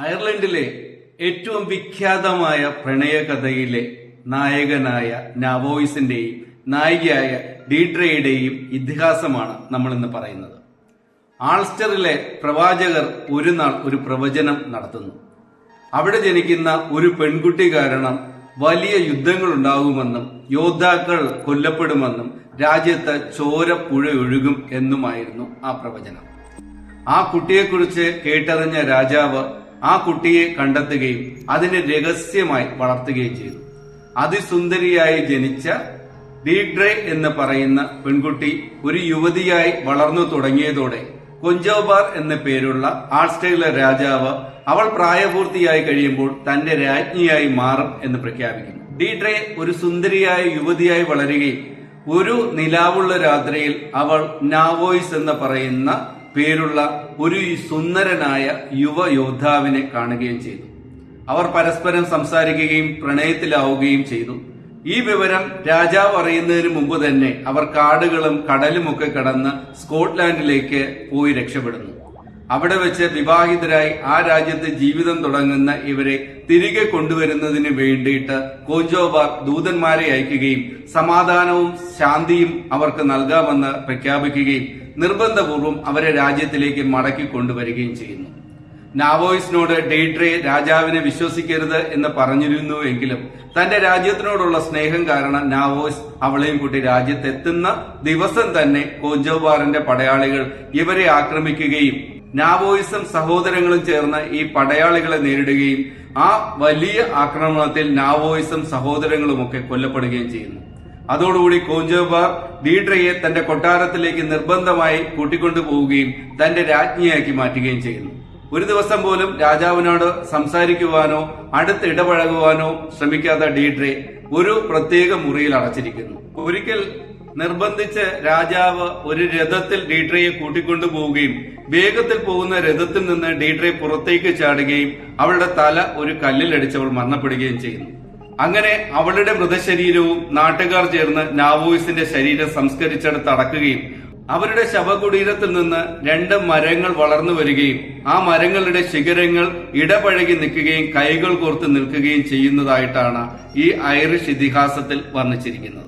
അയർലൻഡിലെ ഏറ്റവും വിഖ്യാതമായ പ്രണയകഥയിലെ നായകനായ നാവോയിസിന്റെയും നായികയായ ഡീഡ്രയുടെയും ഇതിഹാസമാണ് നമ്മൾ ഇന്ന് പറയുന്നത്. ആൾസ്റ്ററിലെ പ്രവാചകർ ഒരു നാൾ ഒരു പ്രവചനം നടത്തുന്നു. അവിടെ ജനിക്കുന്ന ഒരു പെൺകുട്ടി കാരണം വലിയ യുദ്ധങ്ങൾ ഉണ്ടാകുമെന്നും യോദ്ധാക്കൾ കൊല്ലപ്പെടുമെന്നും രാജ്യത്ത് ചോരപ്പുഴ ഒഴുകും എന്നുമായിരുന്നു ആ പ്രവചനം. ആ കുട്ടിയെക്കുറിച്ച് കേട്ടറിഞ്ഞ രാജാവ് ആ കുട്ടിയെ കണ്ടെത്തുകയും അതിനെ രഹസ്യമായി വളർത്തുകയും ചെയ്തു. അതിസുന്ദരിയായി ജനിച്ച ഡീഡ്രെ എന്ന് പറയുന്ന പെൺകുട്ടി ഒരു യുവതിയായി വളർന്നു തുടങ്ങിയതോടെ കൊഞ്ചോബാർ എന്ന പേരുള്ള ആൾസ്റ്റൈലെ രാജാവ് അവൾ പ്രായപൂർത്തിയായി കഴിയുമ്പോൾ തന്റെ രാജ്ഞിയായി മാറും എന്ന് പ്രഖ്യാപിക്കുന്നു. ഡീഡ്രെ ഒരു സുന്ദരിയായ യുവതിയായി വളരുകയും ഒരു നിലാവുള്ള രാത്രിയിൽ അവൾ നാവോയ്സ് എന്ന് പറയുന്ന പേരുള്ള ഒരു സുന്ദരനായ യുവ യോദ്ധാവിനെ കാണുകയും ചെയ്തു. അവർ പരസ്പരം സംസാരിക്കുകയും പ്രണയത്തിലാവുകയും ചെയ്തു. ഈ വിവരം രാജാവ് അറിയുന്നതിന് മുമ്പ് തന്നെ അവർ കാടുകളും കടലുമൊക്കെ കടന്ന് സ്കോട്ട്ലാൻഡിലേക്ക് പോയി രക്ഷപ്പെടുന്നു. അവിടെ വെച്ച് വിവാഹിതരായി ആ രാജ്യത്ത് ജീവിതം തുടങ്ങുന്ന ഇവരെ തിരികെ കൊണ്ടുവരുന്നതിന് വേണ്ടിയിട്ട് കോഞ്ചോബാർ ദൂതന്മാരെ അയക്കുകയും സമാധാനവും ശാന്തിയും അവർക്ക് നൽകാമെന്ന് പ്രഖ്യാപിക്കുകയും നിർബന്ധപൂർവം അവരെ രാജ്യത്തിലേക്ക് മടക്കി കൊണ്ടുവരികയും ചെയ്യുന്നു. നാവോയിസിനോട് ഡെയ്ട്രേ രാജാവിനെ വിശ്വസിക്കരുത് എന്ന് പറഞ്ഞിരുന്നു എങ്കിലും തന്റെ രാജ്യത്തിനോടുള്ള സ്നേഹം കാരണം നാവോയിസ് അവളെയും കൂട്ടി രാജ്യത്തെത്തുന്ന ദിവസം തന്നെ കോഞ്ചോബാറിന്റെ പടയാളികൾ ഇവരെ ആക്രമിക്കുകയും നാവോയിസും സഹോദരങ്ങളും ചേർന്ന് ഈ പടയാളികളെ നേരിടുകയും ആ വലിയ ആക്രമണത്തിൽ നാവോയിസും സഹോദരങ്ങളുമൊക്കെ കൊല്ലപ്പെടുകയും ചെയ്യുന്നു. അതോടുകൂടി കോഞ്ചോബാർ ഡീഡ്രയെ തന്റെ കൊട്ടാരത്തിലേക്ക് നിർബന്ധമായി കൂട്ടിക്കൊണ്ടു പോവുകയും തന്റെ രാജ്ഞിയാക്കി മാറ്റുകയും ചെയ്യുന്നു. ഒരു ദിവസം പോലും രാജാവിനോട് സംസാരിക്കുവാനോ അടുത്ത് ഇടപഴകുവാനോ ശ്രമിക്കാത്ത ഡീഡ്രെ ഒരു പ്രത്യേക മുറിയിൽ അടച്ചിരിക്കുന്നു. ഒരിക്കൽ നിർബന്ധിച്ച് രാജാവ് ഒരു രഥത്തിൽ ഡീട്രയെ കൂട്ടിക്കൊണ്ടു പോവുകയും വേഗത്തിൽ പോകുന്ന രഥത്തിൽ നിന്ന് ഡീട്രയെ പുറത്തേക്ക് ചാടുകയും അവളുടെ തല ഒരു കല്ലിലടിച്ച് അവൾ മരണപ്പെടുകയും ചെയ്യുന്നു. അങ്ങനെ അവളുടെ മൃതശരീരവും നാട്ടുകാർ ചേർന്ന് നാവോയിസിന്റെ ശരീരം സംസ്കരിച്ചെടുത്ത് അടക്കുകയും അവരുടെ ശവകുടീരത്തിൽ നിന്ന് രണ്ട് മരങ്ങൾ വളർന്നു വരികയും ആ മരങ്ങളുടെ ശിഖരങ്ങൾ ഇടപഴകി നിൽക്കുകയും കൈകൾ കോർത്ത് നിൽക്കുകയും ചെയ്യുന്നതായിട്ടാണ് ഈ ഐറിഷ് ഇതിഹാസത്തിൽ വർണിച്ചിരിക്കുന്നത്.